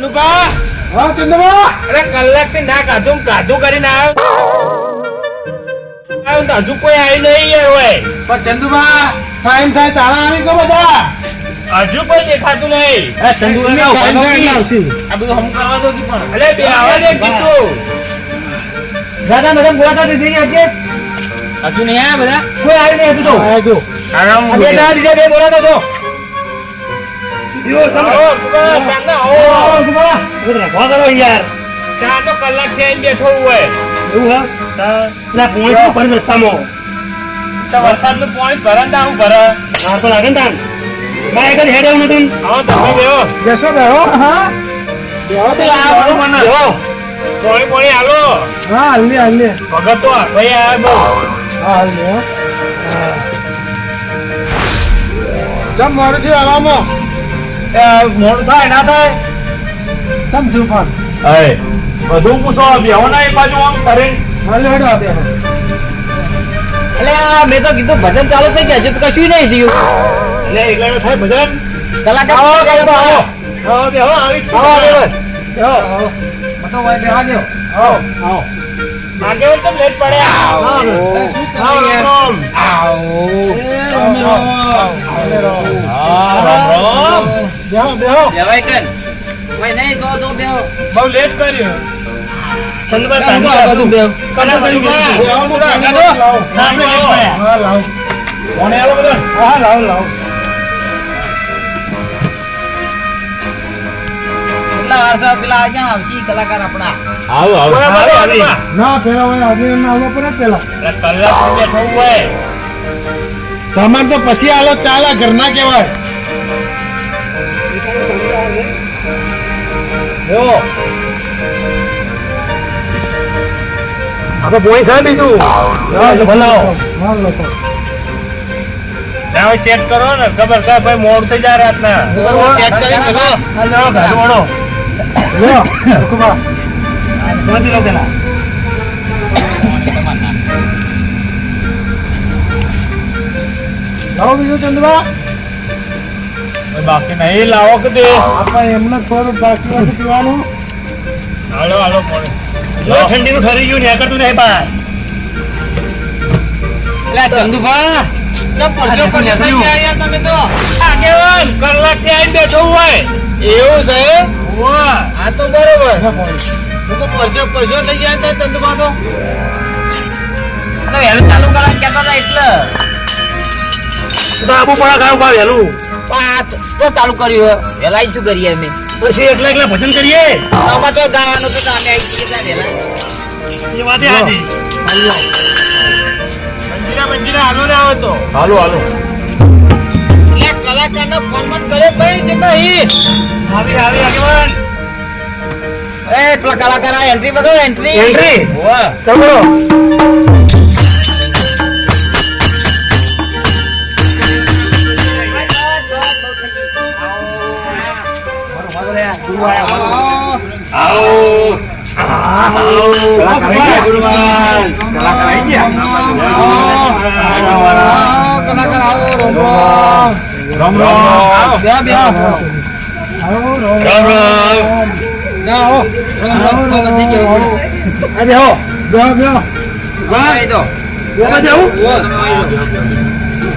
મનુભા હા ચંદ્રબા અરે કલાકથી ના કાધું કાધું કરીને આવ્યો. આવ્યો હજુ કોઈ આવી નહીં યાર હોય. પણ ચંદુબા ટાઈમ થાય તારા આવી ગયો બધા. હજુ કોઈ દેખાતું નહીં. આવશે. આ બધું હમ કરવા દો કી પણ. અરે બે આવા દે કીધું દાદા મેડમ મુલાકાત લીધી આજે હજુ? નહીં આવ્યા બધા? કોઈ આવી નહીં હતું તો. આવજો આરામ બે બીજા બે બોલાતા તો ચાંદા. રાખવા કરો યાર. ચા તો કલાકથી આઈને બેઠો હોય. એવું હા? તો- ના પોણી તો પર રસ્તામાં. તો વરસાદનું પાણી ભરે ને આવું ભરે. હાર તો લાગે ને બાય કદી હેડે એવું નતું. આવો તમે બેહો. બેસો બેહો. હા. બેહો તો આ બધું મને. પાણી પાણી હાલો. હા હાલને હાલને ભગત તો ભાઈ આ બહુ. હા હાલને જમ મારું થયું હવામાં મોડું થાય ના થાય સમજુ પણ અય બધું પૂછો બેહો ના એક બાજુ આમ કરીને હાલે હેડો આ બેહો એટલે આ મેં તો કીધું ભજન ચાલુ થઈ ગયા હજુ તો કશું નહીં થયું એટલે એકલાનો થાય ભજન કલાકાર આવો આવો, આવો આવો. આવો બેહો આવી છો. આવો, આવો. બેહો. મતો ભાઈ બેહવા દ્યો. આવો આવો આગેવાન તો લેટ પડ્યા આવો. આવો. હા, રામ, રામ. બેહો બેહો બેહવાય કર. કોઈ નહીં તો તો બેહો. બહુ લેટ કર્યું ચંદ્રભાઈ કામ બધું બેહો. કને કરી બેહો, થોડા બેહો. આગળ. લાવો. સામે લેટ પડ્યા. હા લાવ કોને આવો બધા? હા લાવ લાવ કેટલા વાર થયા પેલા આ ક્યાં કલાકાર આપણા આવો આવી. ના પેલા હોય આજે ના આવો પડે પેલા કલાક બેઠો હોય તમારે તો પછી આલો ચાલે ઘરના કહેવાય જો આપણે પોઈ સાહેબ બીજું. બોલાવો હા ચેક કરો ને. ખબર સાહેબ ભાઈ મોડ થઈ જાય રાતના. ચેક કરી બેહો. આ લો, ગાડી લ્યો હુકમા ગોતી લો પેલા. લાવો બીજું ચંદવા બાકી નહીં લાવો કે દે આપણે એમને થોડું બાકી હતું પીવાનું. હાલો હાલો. જો ઠંડીનું ઠરી ગયું ને કરતું નહીં પા એટલે આ ચંદુભા ચાલુ કરા કેતા એટલે. બાબુ પણ વહેલું. તો તો ચાલુ કર્યું વેલા શું કરીએ અમે? પછી એકલા એકલા ભજન કરીએ? આમાં તો ગાવાનું તો વહેલા એ વાતે હાજી મંજીરા મંજીરા હાલો ને આવે તો. હાલો હાલો. એટલે કલાકારનો ફોન કર્યો ભાઈ છે નહીં. આવી આવી આગેવાન. એ પેલા કલાકાર આ એન્ટ્રી બધો એન્ટ્રી એન્ટ્રી? વાહ ચલો. રામ રામ જાઓ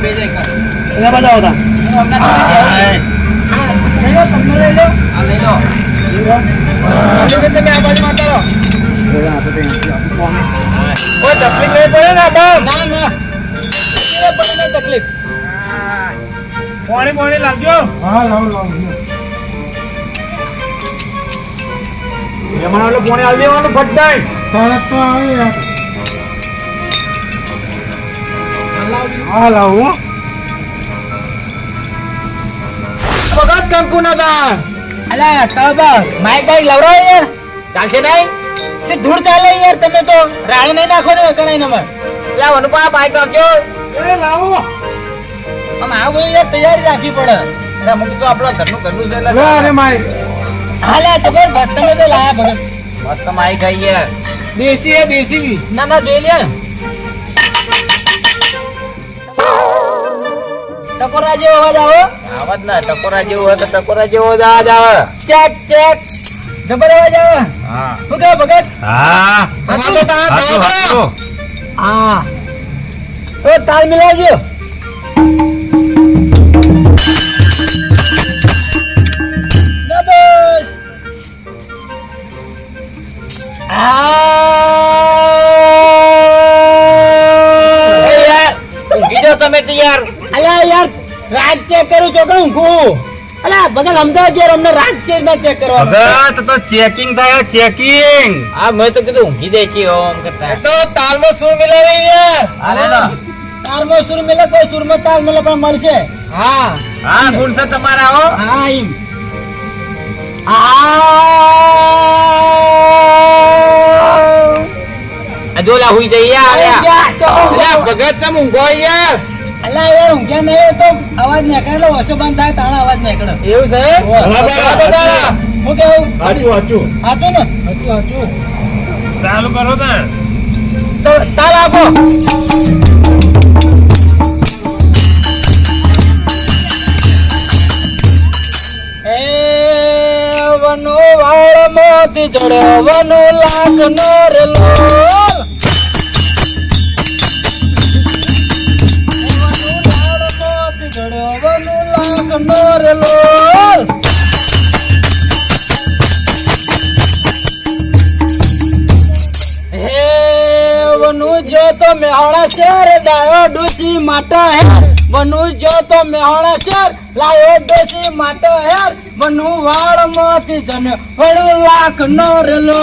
બધી લઈ લો તમને લઈ લો આ લઈ લો તમે આ બાજુ રહો કોઈ તકલીફ નહીં પડે તકલીફ પાણી પાણી લાગજો હા લાવ લાવ એમાં એટલે પાણી આવી જવાનું ફટાઈ તરત તો આવી હા લાવ. ના દાન અલા તળબા માઈક બાઈક લવરો યાર. ચાલશે નહીં? શું ધૂળ ચાલે યાર તમે તો? રાળ નહીં નાખો ને કણાઈ નંબર લા વનુપા બાઈક આપજો એ લાવો. આમ આવું યાર તૈયારી રાખવી પડે. અરે મુક તો આપણો ઘરનું ઘરનું છે લે એટલે અરે માઈ હાલા જબરદસ્ત તમે તો લાયા ભગત. મસ્ત માઈક આઈ યાર દેશી હે દેશી. ના ના જોઈ લે. ટકોરા જેવો અવાજ આવો. આવાજ ના ટકોરા જેવો હોય તો ટકોરા જેવો જ અવાજ આવે. Check check. જબર અવાજ આવે? હા. શું કહે ભગત. હા. હાચું? હાચું, હાચું. હા. તો તાલ મિલાવજો. બસ. આ. ઊંઘી જાઓ તમે તો યાર અલ્યા યાર. રાત ચેક કરું છોકરો ઊંઘું. અલ્યા ભગત અમદાવાદ યાર અમને રાત ચેક ના ચેક કરવા ભગત તો ચેકિંગ થાય ચેકિંગ હા મેં તો કીધું ઊંઘી દે છે ઓમ કરતા. તો તાલમો સુર મિલાવી યાર અરે. તાલમાં સુર મિલે કોઈ સુરમાં તાલ મિલે પણ મળશે. હા. હા ગુણ છે તમારા હો. હા એમ આ. જોલા હુઈ જઈ યાર ભગત ચમ ઊંઘો યાર અલ્યા યાર ઊંઘ્યા નહીં તો અવાજ નીકળે એટલે ઓછો બંધ થાય તાણા અવાજ નીકળે એવું છે? હું કેવું? હાચું હાચું. હાચું ને? હાચું હાચું ચાલુ કરો ને તો તાલ આપો. એ વનો વાળ મોતી ચડે વનો લાગ નો રે લોલ નો રે લોલ વનુ જો તો મેહોણા શેર ડાયો ડોસી માટા હેર વનુ જો તો મેહોણા શેર લાયો ડોસી માટા હેર વનુ વાળ મોતી જને વડું લાખ નો રેલો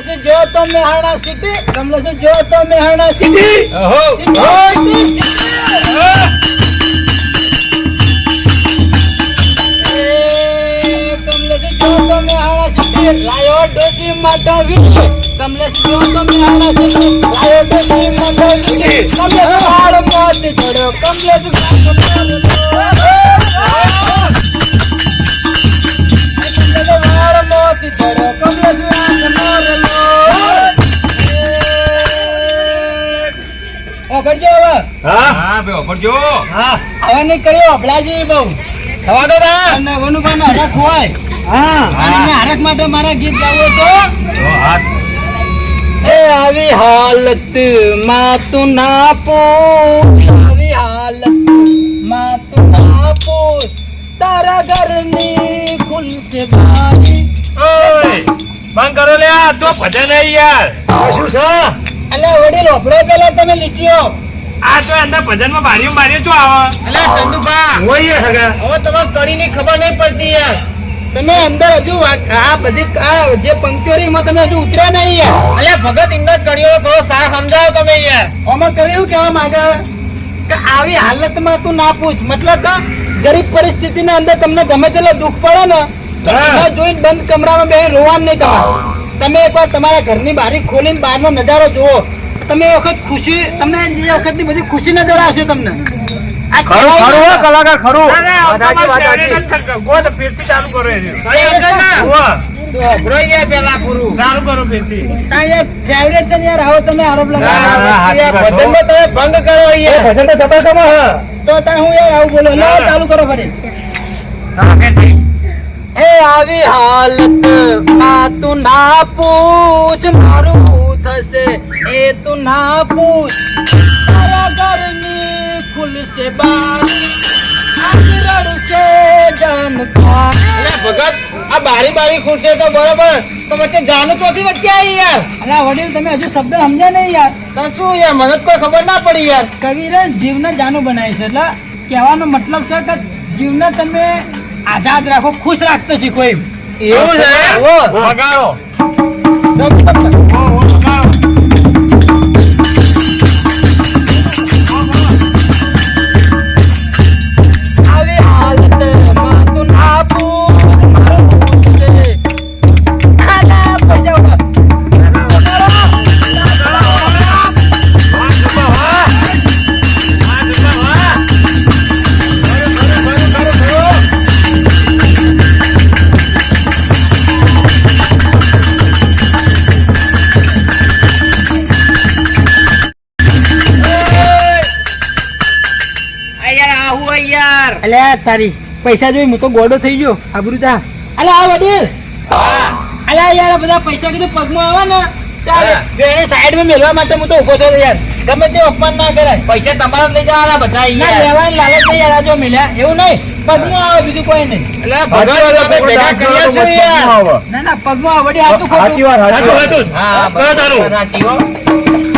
એ કમલેશ જો તો મેહાણા સિટી કમલેશ જો તો મેહાણા સિટી ઓહો લાયો ડોસી માતા વિશે કમલેશ જો તમે હાણા છે લાયો ડોસી માતા વિશે કમલેશ વાળ મોત જડો કમલેશ વાળ ઓ હવે. હા? હા બે ઓફરજો હા હવે નહીં કર્યો અભલાજી બહુ. થવા દો તા. અને વનુભાઈ હરખ હોય. હા. અને હરખ માટે મારા ગીત ગાવું તો તો એ આવી હાલતમાં તું ના પૂછ. આવી હાલતમાં તું ના પૂછ. તારા ઘરની ખુલશે બારી ઓય બંધ કરો લે આ તો ભજન યાર. શું છે? અને વડીલ ઓફળો પેલા તમે લીટીઓ. આ તો અંદર ભજનમાં બારીઓ બારીઓ તો આવે? અલે ચંદુભા હોય હગા. હવે તમે કડીની ખબર નહીં પડતી યાર. તમે અંદર હજુ આ બધી આ જે પંક્તિઓ રહી એમાં તમે હજુ ઉતર્યા નહીં યાર. અલે ભગત ઇન્દર કડીઓ થોડો સાર સમજાવો તમે યાર. આમાં કહ્યું કેવા માંગે? કે આવી હાલતમાં તું ના પૂછ. મતલબ કે ગરીબ પરિસ્થિતિના અંદર તમને ગમે તેટલો દુઃખ પડે ને જોઈને બંધ કમરામાં બે રોવાનું નહીં તમારે તમે એકવાર તમારા ઘરની બારી ખોલીને બહારનો નજારો જુઓ. તમે એ વખત ખુશી તમને જે વખતની બધી ખુશી નજર આવશે તમને. કલાકાર ખરું. ફેવરેટ છે. ચાલુ કરો યાર પેલા પૂરું. ચાલુ કરો ફીરથી. ફેવરેટ છે યાર આવો તમે આરોપ લગાવો. તમે ભંગ કરો યાર ભજન તો સતત તમે તો તાર હું યાર આવું બોલો? ચાલુ કરો ફરી. એ આવી હાલત. માં તું ના પૂછ મારું શું થશે? એ તું ના પૂછ. તારા ઘરની ખુલશે બારી. રડશે જનતા ભગત આ બારી બારી ખુરશે તો બરોબર તો વચ્ચે જાનું ચોથી વચ્ચે આવી યાર. અલા વડીલ તમે હજુ શબ્દ સમજ્યા નહીં યાર. તો શું યાર મને કોઈ ખબર ના પડી યાર. કવિરે જીવને જાનું બનાવી છે. એટલે કહેવાનો મતલબ છે કે જીવને તમે આઝાદ રાખો ખુશ રાખતો શીખો એમ એવું છે? ઓ, અલ્યા તારી પૈસા જોઈ હું તો ગોડો થઈ ગયો. આબરૂ તા અલ્યા આ વડીલ. અલે યાર બધા પૈસા કીધું પગમાં આવે ને. ત્યારે. એને સાઈડમાં મેળવા માટે હું તો ઊભો થયો યાર. ગમે તે અપમાન ના કરાય. પૈસા તમારા લઈ જવાના બધા ના યાર લેવાની લાલચ નહીં યાર આ જો મેલ્યા. એવું નહીં. પગમાં આવે બીજું કોઈ નહીં. એટલે ભગવાન ભેગા કર્યા છો યાર. ના ના પગમાં વડી આ તો ખોટું. વાત. સાચું સાચું હા કરો તારું.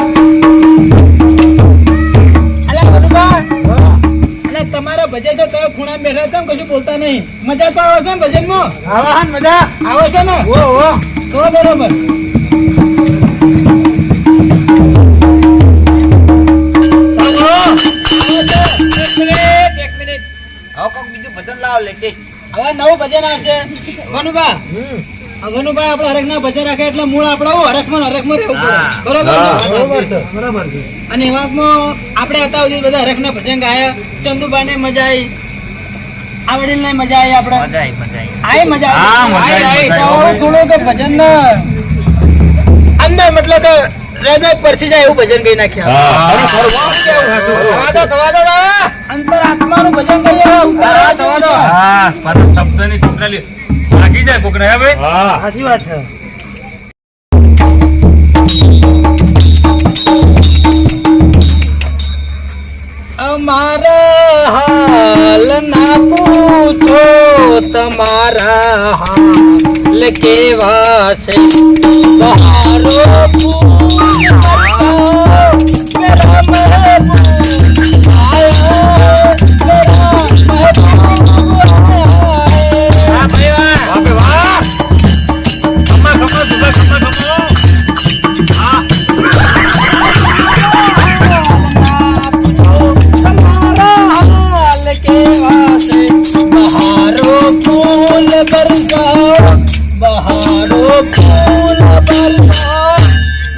ને કશું બોલતા નહીં? મજા તો આવે છે ને ભજનમાં? આવા મજા. આવે છે ને? ઓ ઓ તો બરોબર. બીજું ભજન લાવો હવે નવું ભજન આવશે. વનુભા આ વનુભા આપણે હરખના ભજન રાખે એટલે મૂળ આપણે હરખમાં ને હરખમાં રહેવું પડે. બરોબર બરોબર છે. બરાબર અને એવામાં આપણે હતા બધા બધા હરખના ભજન ગાયા. ચંદુભાઈને મજા આવી. આ ને મજા આવી આપણે મજા આવી મજા આવી. થોડું તો ભજન અંદર મતલબ કે હૃદય પરસી જાય એવું ભજન ગઈ નાખ્યા. અંતર આત્માનું ભજન કહીએ શબ્દની દો. હા મારા શબ્દની ટુકડાલી લાગી જાય કોકને હે ભાઈ? સાચી વાત છે. અમારા હાલ ના પૂછો તમારા હાલ કેવા છે? બહારો મેરા મહેબૂબ આયો, બહારો बल्ला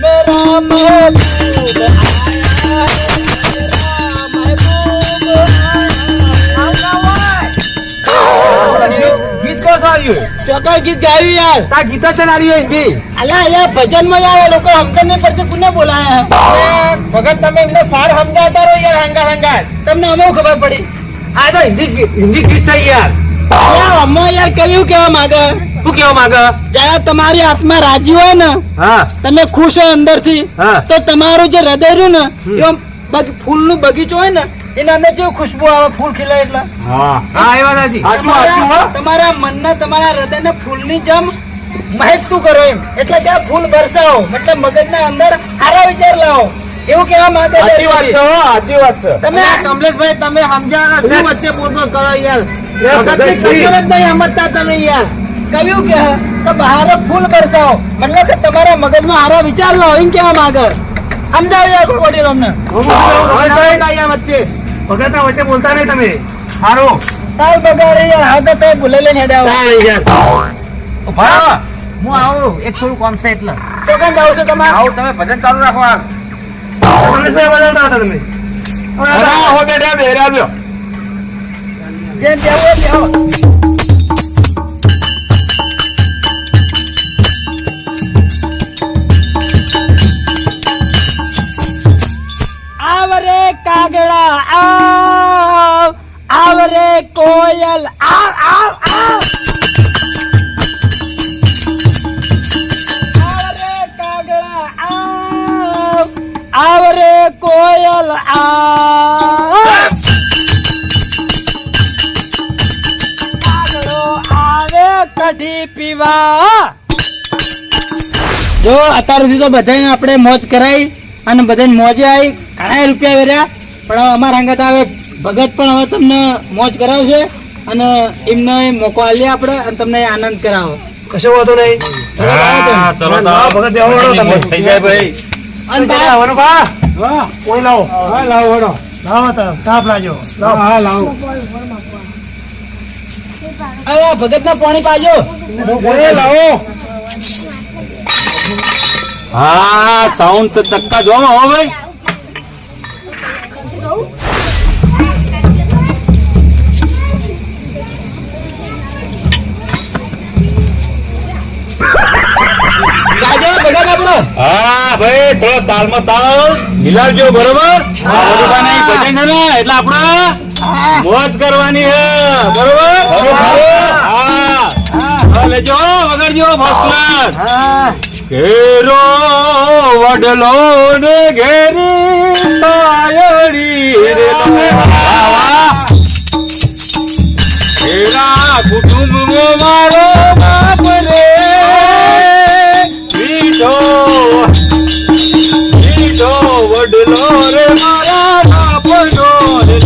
मेरा महबूब ગીત ગાયું યાર તા ગીતો ચલાવી હોય હિન્દી અલા યાર ભજનમાં યાર લોકો સમજણ નહીં પડતી કોને બોલાયા ભગત તમે એમને સાર સમજાવતા રહો યાર હંગાર હંગાર તમને અમે ખબર પડી? આ તો હિન્દી હિન્દી ગીત થઈ યાર. અમે યાર કેવું કેવા માંગે? શું કેવા માંગે? જ્યારે તમારી આત્મા રાજી હોય ને હા. તમે ખુશ હોય અંદરથી તો તમારું જે હૃદય રહ્યું ને એમ બગ- ફૂલનું બગીચો હોય ને એના અંદર જેવું ખુશબુ આવે ફૂલ ખીલે એટલે? હા. હા એ વાત તમારા મનને તમારા હૃદયને ફૂલની જેમ મહેકતું કરો એમ. એટલે કે આ ફૂલ બરસાવો મતલબ મગજના અંદર સારા વિચાર લાવો. એવું કેવા માંગે સાચી વાત છે સાચી વાત છે. તમે તમે કમલેશભાઈ તમે સમજાવો શું વચ્ચે બોલ કરો યાર? ભગતની ભગતજી. જ નહીં સમજતા તમે યાર. કહ્યું કે તો બહાર ફૂલ બરસાવો મતલબ કે તમારા મગજમાં સારા વિચાર લાવો એમ કેવા માંગે. સમજાવો યાર કોઈ વડીલ અમને? સમજાવતા યાર વચ્ચે. ભગતના વચ્ચે બોલતા નહીં તમે. સારું તાલ બગાડે યાર હા તો તે ભૂલે લઈને હેડે આવો. તાળી યાર. ઊભા રહો. હું આવું એક થોડું કોમ છે એટલે. તો ક્યાં જાવ છો તમારે આવું તમે ભજન ચાલુ રાખો આ. કમલેશભાઈ બજાવતા હતા તમે. અરે આ હો બેઠા બે આવ્યો જેમ બેહો એમ કાગડા આવ. આવ કોયલ, આવ આવ આવ. આવ. કોયલ, આવે. કઢી પીવા. જો અત્યાર સુધી તો બધાને આપણે મોજ કરાઈ અને બધાને મોજે આવી ઘણા રૂપિયા વેર્યા. પણ અમારા અંગત આવે ભગત પણ હવે તમને મોજ કરાવશે અને એમને મોકો આલીએ આપણે અને તમને આનંદ કરાવો. કશો વાંધો નહીં. હા ચલો ભગત બેહો વળો તમે. થઈ જાય ભાઈ. લાવો. હા લાવો લાવો લાજો. હા લાવો. હવે ભગત ભગતના પાણી પાજો. કોઈ લાવો. હા સાઉન્ડ તો ચક્કા જોવા હો ભાઈ. હા ભાઈ થોડો તાલમાં તાલ. મિલાવજો બરોબર? ભજન છે ને એટલે આપણે મોજ કરવાની હે. બરોબર? હા. લેજો વગરજો ફર્સ્ટ ક્લાસ ઘેરો વડલો ને ઘેરી પાયડી રે. ઘેરા કુટુંબ મારો રે મારા બાપનો રે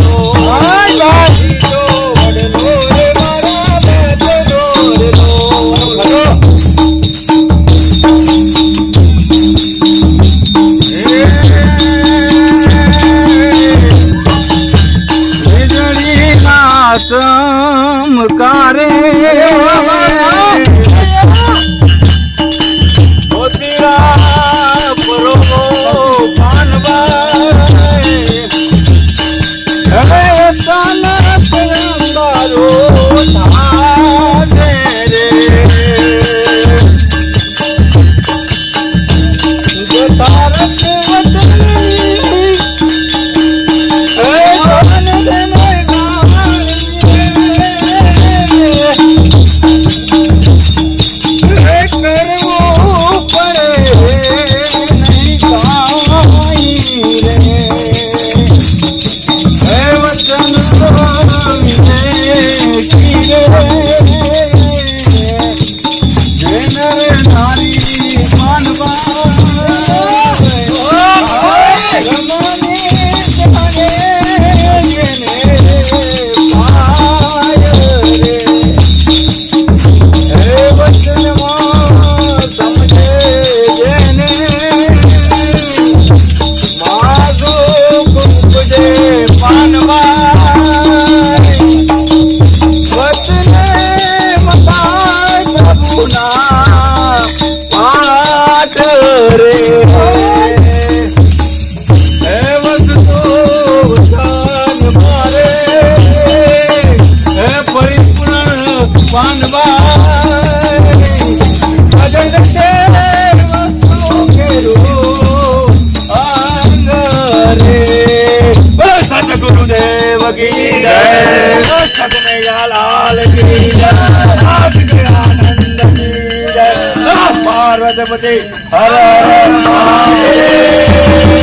કી જય